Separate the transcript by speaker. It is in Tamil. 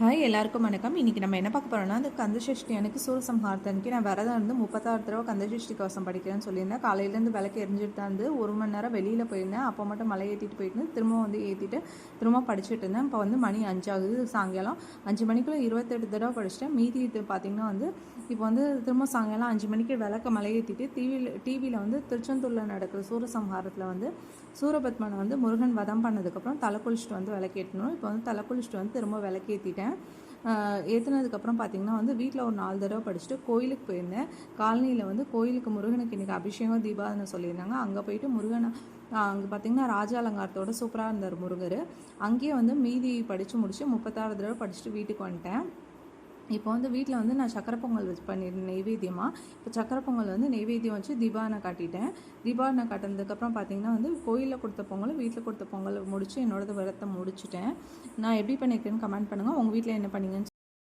Speaker 1: ஹாய் எல்லாருக்கும் வணக்கம். இன்றைக்கி நம்ம என்ன பார்க்க போகிறோம்னா அந்த கந்தசஷ்டி அன்னைக்கு சூரசம்ஹாரத்தன்னைக்கு நான் விரதம் இருந்து முப்பத்தாறு தடவை கந்தசஷ்டி கவசம் படிக்கிறேன்னு சொல்லியிருந்தேன். காலையிலேருந்து விளக்கு எரிஞ்சிட்டு தான் இருந்து ஒரு மணி நேரம் வெளியில் போயிருந்தேன். அப்போ மட்டும் மலை ஏற்றிட்டு போயிட்டு திரும்ப வந்து ஏற்றிட்டு திரும்ப படிச்சுட்டு இருந்தேன். இப்போ வந்து மணி அஞ்சாகுது. சாயங்காலம் அஞ்சு மணிக்குள்ளே இருபத்தெட்டு தடவை படிச்சிட்டேன். மீதி இது பார்த்திங்கன்னா வந்து இப்போ வந்து திரும்ப சாயங்காலம் அஞ்சு மணிக்கு விளக்க மலை ஏற்றிட்டு டிவியில் டிவியில் வந்து திருச்செந்தூரில் நடக்கிற சூரசம்ஹாரத்தில் வந்து சூரபத்மனை வந்து முருகன் வதம் பண்ணதுக்கப்புறம் தலை குளிச்சுட்டு வந்து விளக்கேற்றணும் இப்போ வந்து தலை குளிச்சுட்டு வந்து திரும்ப விளக்கேற்றிட்டேன் ஏற்றினதுக்கப்புறம் பார்த்திங்கன்னா வந்து வீட்டில் ஒரு நாலு தடவை படிச்சுட்டு கோயிலுக்கு போயிருந்தேன். காலனியில் வந்து கோயிலுக்கு முருகனுக்கு இன்றைக்கி அபிஷேகம் தீபாவளி சொல்லியிருந்தாங்க. அங்கே போயிட்டு முருகனை அங்கே பார்த்தீங்கன்னா ராஜ அலங்காரத்தோட சூப்பராக இருந்தார் முருகர். அங்கேயே வந்து மீதி படித்து முடிச்சு முப்பத்தாறு தடவை படிச்சுட்டு வீட்டுக்கு வந்துட்டேன். இப்போ வந்து வீட்டில் வந்து நான் சக்கரை பொங்கல் வச்சு பண்ணியிருந்தேன் நெய்வேத்தியமாக இப்போ சக்கரை பொங்கல் வந்து நெய்வேத்தியம் வச்சு தீபாவனை காட்டிட்டேன். தீபாவனை காட்டினதுக்கப்புறம் பார்த்தீங்கன்னா வந்து கோயிலில் கொடுத்த பொங்கலும் வீட்டில் கொடுத்த பொங்கல் முடித்து என்னோடது விரத்தை முடிச்சுட்டேன். நான் எப்படி பண்ணியிருக்கேன்னு கமெண்ட் பண்ணுங்கள் உங்கள் வீட்டில் என்ன பண்ணீங்கன்னு